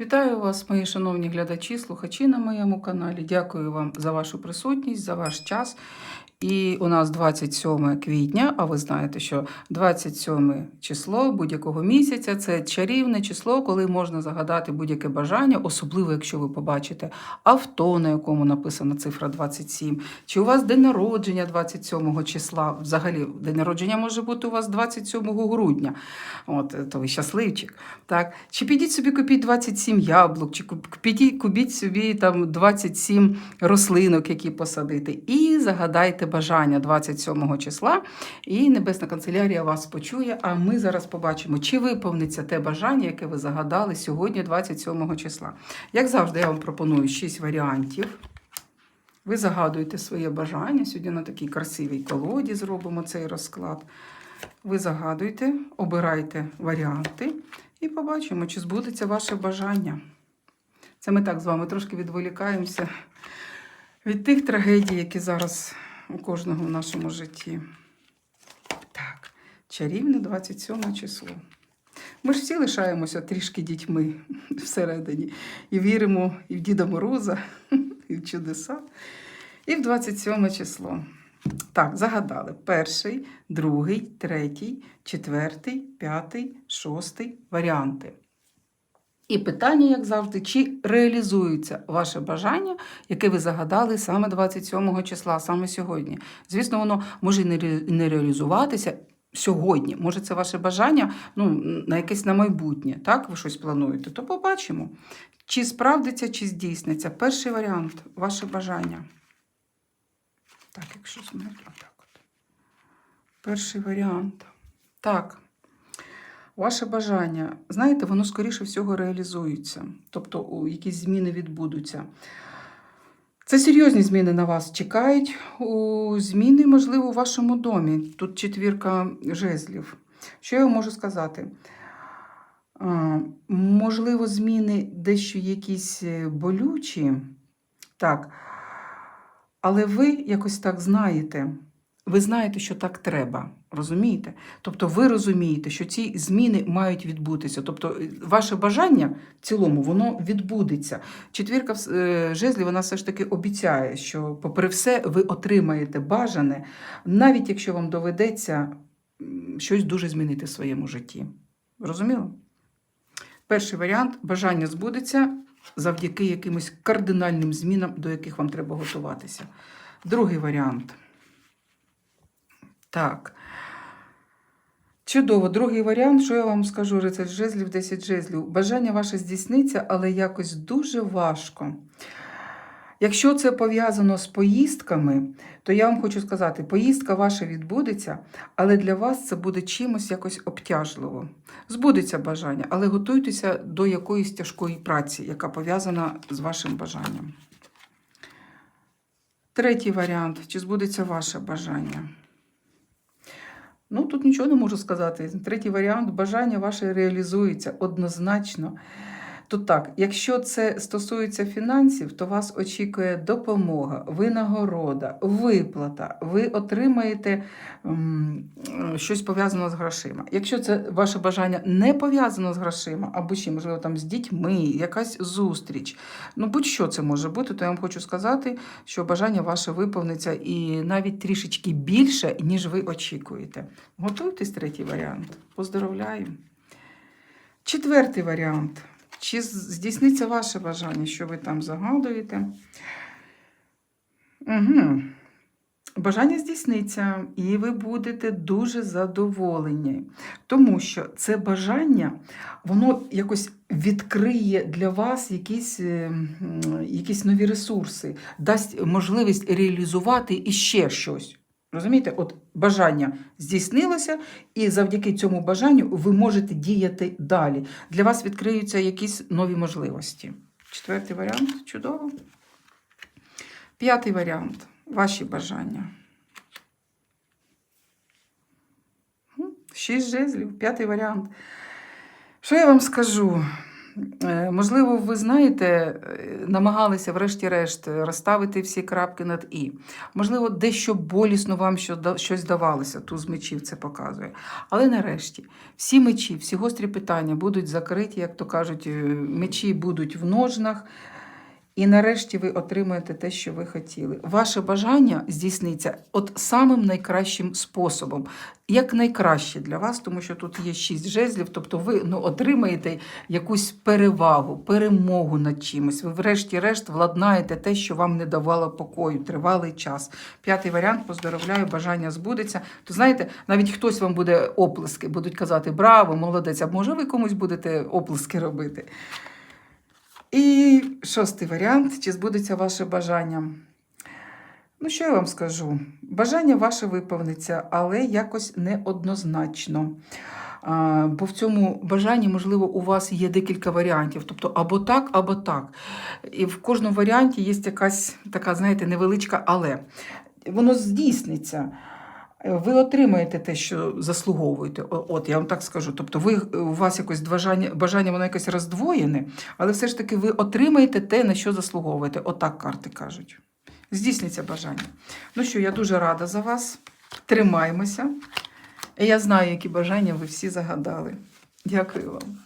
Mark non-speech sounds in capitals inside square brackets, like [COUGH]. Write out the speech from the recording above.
Вітаю вас, мої шановні глядачі, слухачі на моєму каналі. Дякую вам за вашу присутність, за ваш час. І у нас 27 квітня, а ви знаєте, що 27 число будь-якого місяця це чарівне число, коли можна загадати будь-яке бажання, особливо якщо ви побачите авто, на якому написана цифра 27, чи у вас день народження 27 числа. Взагалі, день народження може бути у вас 27 грудня. От, то ви щасливчик. Так? Чи підіть собі купіть 27 яблук, чи куп- купіть собі там 27 рослинок, які посадити, і загадайте бажання 27 числа, і Небесна канцелярія вас почує. А ми зараз побачимо, чи виповниться те бажання, яке ви загадали сьогодні, 27 числа. Як завжди, я вам пропоную 6 варіантів. Ви загадуєте своє бажання. Сьогодні на такій красивій колоді зробимо цей розклад. Ви загадуйте, обирайте варіанти і побачимо, чи збудеться ваше бажання. Це ми так з вами трошки відволікаємося від тих трагедій, які зараз у кожного в нашому житті. Так, чарівне 27 число. Ми ж всі лишаємося трішки дітьми [LAUGHS] всередині і віримо і в Діда Мороза, [LAUGHS] і в чудеса, і в 27 число. Так, загадали. Перший, другий, третій, четвертий, п'ятий, шостий варіанти. І питання, як завжди, чи реалізується ваше бажання, яке ви загадали саме 27 числа, саме сьогодні. Звісно, воно може і не реалізуватися сьогодні. Може, це ваше бажання ну, на якесь на майбутнє. Так, ви щось плануєте, то побачимо. Чи справдиться, чи здійсниться. Перший варіант ваше бажання. Так, якщо смотрю, так от. Перший варіант. Так. Ваше бажання, знаєте, воно скоріше всього реалізується. Тобто якісь зміни відбудуться. Це серйозні зміни на вас чекають. У зміни, можливо, у вашому домі. Тут четвірка жезлів. Що я можу сказати? Можливо, зміни дещо якісь е, болючі. Так. Але ви якось так знаєте. Ви знаєте, що так треба. Розумієте? Тобто ви розумієте, що ці зміни мають відбутися. Тобто е, ваше бажання в цілому воно відбудеться. Четвірка е, жезлів вона все ж таки обіцяє, що, попри все, ви отримаєте бажане, навіть якщо вам доведеться щось дуже змінити в своєму житті. Розуміло? Перший варіант бажання збудеться завдяки якимось кардинальним змінам, до яких вам треба готуватися. Другий варіант. Так. Чудово, другий варіант, що я вам скажу, рицарь жезлів, 10 жезлів. Бажання ваше здійсниться, але якось дуже важко. Якщо це пов'язано з поїздками, то я вам хочу сказати, поїздка ваша відбудеться, але для вас це буде чимось якось обтяжливо. Збудеться бажання, але готуйтеся до якоїсь тяжкої праці, яка пов'язана з вашим бажанням. Третій варіант. Чи збудеться ваше бажання? Ну, тут нічого не можу сказати. Третій варіант бажання ваше реалізується однозначно. Тут так, якщо це стосується фінансів, то вас очікує допомога, винагорода, виплата, ви отримаєте щось пов'язане з грошима. Якщо це ваше бажання не пов'язано з грошима, або ще, можливо, там з дітьми, якась зустріч, ну будь-що це може бути, то я вам хочу сказати, що бажання ваше виповниться і навіть трішечки більше, ніж ви очікуєте. Готуйтесь, третій варіант. Поздоровляю. Четвертий варіант. Чи здійсниться ваше бажання, що ви там загадуєте? Угу. Бажання здійсниться, і ви будете дуже задоволені, тому що це бажання, воно якось відкриє для вас якісь, е, якісь нові ресурси, дасть можливість реалізувати іще щось. Розумієте, от бажання здійснилося, і завдяки цьому бажанню ви можете діяти далі. Для вас відкриються якісь нові можливості. Четвертий варіант чудово. П'ятий варіант ваші бажання. Шість жезлів, п'ятий варіант. Що я вам скажу? Е, Можливо, ви знаєте, е, намагалися, врешті-решт, розставити всі крапки над і. Можливо, дещо болісно вам щось давалося, туз мечів це показує. Але нарешті всі мечі, всі гострі питання будуть закриті, як то кажуть, е, мечі будуть в ножнах. І нарешті ви отримаєте те, що ви хотіли. Ваше бажання здійсниться от самим найкращим способом. Як найкраще для вас, тому що тут є шість жезлів, тобто ви ну, отримаєте якусь перевагу, перемогу над чимось. Ви, врешті-решт, владнаєте те, що вам не давало покою, тривалий час. П'ятий варіант поздоровляю, бажання збудеться. То знаєте, навіть хтось вам буде оплески, будуть казати браво, молодець, а може ви комусь будете оплески робити. І шостий варіант: чи збудеться ваше бажання? Ну, що я вам скажу? Бажання ваше виповниться, але якось неоднозначно. А, бо в цьому бажанні, можливо, у вас є декілька варіантів. Тобто або так, або так. І в кожному варіанті є якась така, знаєте, невеличка але. Воно здійсниться. Ви отримаєте те, що заслуговуєте. От я вам так скажу. Тобто, ви у вас якось бажання, бажання воно якось роздвоєне, але все ж таки ви отримаєте те, на що заслуговуєте. Отак карти кажуть. Здійсниться бажання. Ну що, я дуже рада за вас. Тримаємося. Я знаю, які бажання ви всі загадали. Дякую вам.